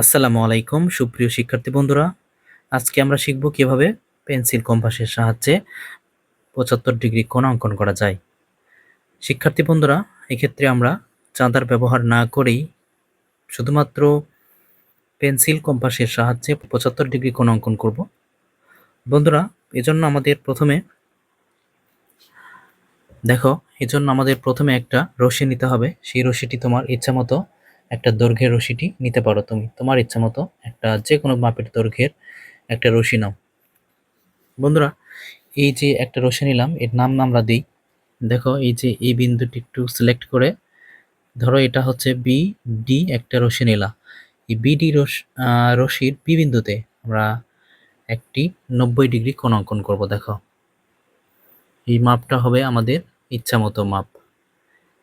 আসসালামু আলাইকুম, সুপ্রিয় শিক্ষার্থী বন্ধুরা। আজকে আমরা শিখব কীভাবে পেন্সিল কম্পাসের সাহায্যে পঁচাত্তর ডিগ্রি কোণ অঙ্কন করা যায়। শিক্ষার্থী বন্ধুরা, এক্ষেত্রে আমরা চাঁদার ব্যবহার না করেই শুধুমাত্র পেন্সিল কম্পাসের সাহায্যে পঁচাত্তর ডিগ্রি কোণ অঙ্কন করব। বন্ধুরা, এজন্য আমাদের প্রথমে দেখো, এজন্য আমাদের প্রথমে একটা রশি নিতে হবে। সেই রশিটি তোমার ইচ্ছা মতো একটা দৈর্ঘ্যের রশিটি নিতে পারো তুমি। তোমার ইচ্ছা মতো একটা যে কোনো মাপের দৈর্ঘ্যের একটা রশি নাও। বন্ধুরা এই যে একটা রশি নিলাম এর নাম আমরা দিই। দেখো এই যে এই বিন্দুটি একটু সিলেক্ট করে ধরো এটা হচ্ছে বি ডি একটা রশি নিলাম এই বিডি আহ, রশির বি বিন্দুতে আমরা একটি নব্বই ডিগ্রি কোণ অঙ্কন করব দেখো। এই মাপটা হবে আমাদের ইচ্ছা মতো মাপ।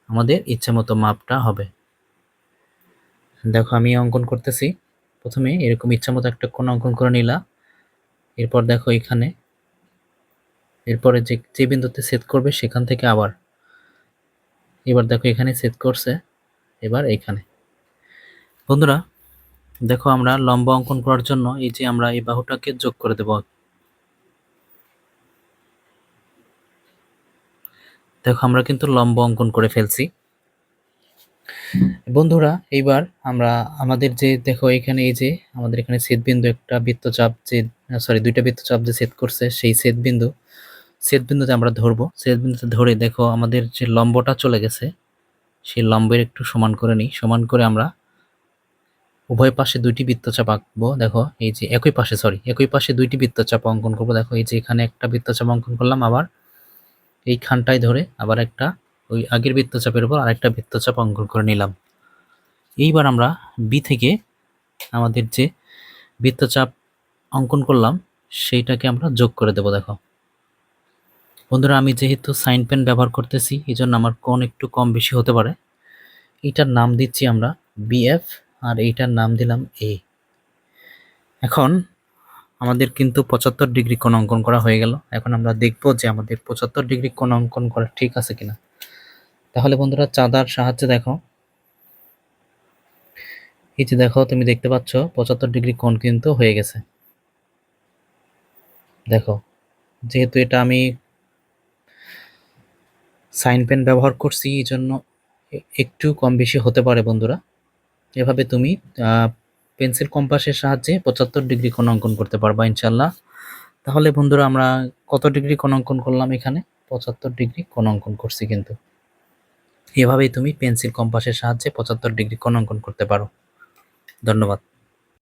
আমাদের ইচ্ছা মতো মাপটা হবে। দেখো, আমি অঙ্কন করতেছি। প্রথমে এরকম ইচ্ছা মতো একটা কোণ অঙ্কন করে নিলাম এরপর দেখো এখানে। এরপরে যে যে বিন্দুতে সেট করবে সেখান থেকে আবার। এবার দেখো এখানে সেট করছে, এবার এখানে। বন্ধুরা, দেখো আমরা লম্ব অঙ্কন করার জন্য এই যে আমরা এই বাহুটাকে যোগ করে দেব। দেখো আমরা কিন্তু লম্ব অঙ্কন করে ফেলছি। বন্ধুরা, এইবার আমরা আমাদের যে, দেখো এখানে এই যে, আমাদের এখানে ছেদ বিন্দু একটা বৃত্তচাপ যে সরি দুইটা বৃত্তচাপ যে ছেদ করছে, সেই ছেদ বিন্দু। ছেদ বিন্দুতে আমরা ধরবো। ছেদ বিন্দুতে ধরে দেখো আমাদের যে লম্বটা চলে গেছে, সেই লম্বের একটু সমান করে নিই। সমান করে আমরা উভয় পাশে দুইটি বৃত্তচাপ আঁকবো। দেখো এই যে, একই পাশে সরি একই পাশে দুইটি বৃত্তচাপ অঙ্কন করব। দেখো এই যে, এখানে একটা বৃত্তচাপ অঙ্কন করলাম আবার এই খানটায় ধরে আবার একটা ওই আগের বৃত্তচাপের উপর আরেকটা বৃত্তচাপ অঙ্কন করে নিলাম। এইবার আমরা বি থেকে আমাদের যে বৃত্তচাপ অঙ্কন করলাম, সেইটাকে আমরা যোগ করে দেব, দেখো। বন্ধুরা, আমি যেহেতু সাইন পেন ব্যবহার করতেছি এই জন্য আমার কোণ একটু কম বেশি হতে পারে। এটার নাম দিচ্ছি আমরা বিএফ আর এইটার নাম দিলাম এ এখন আমাদের কিন্তু পঁচাত্তর ডিগ্রি কোণ অঙ্কন করা হয়ে গেল। এখন আমরা দেখব যে আমাদের পঁচাত্তর ডিগ্রি কোণ অঙ্কন করা ঠিক আছে কিনা। তাহলে বন্ধুরা চাঁদার সাহায্যে দেখো। এই যে দেখো, তুমি দেখতে পাচ্ছ, পঁচাত্তর ডিগ্রি কোণ কিন্তু হয়ে গেছে। দেখো, যেহেতু এটা আমি সাইন পেন ব্যবহার করছি, এই জন্য একটু কম বেশি হতে পারে বন্ধুরা। এভাবে তুমি পেন্সিল কম্পাসের সাহায্যে পঁচাত্তর ডিগ্রি কোণ অঙ্কন করতে পারবা ইনশাল্লাহ তাহলে বন্ধুরা আমরা কত ডিগ্রি কোণ অঙ্কন করলাম এখানে? পঁচাত্তর ডিগ্রি কোণ অঙ্কন করছি কিন্তু। এভাবেই তুমি পেন্সিল কম্পাসের সাহায্যে পঁচাত্তর ডিগ্রি কোণ অঙ্কন করতে পারো। ধন্যবাদ।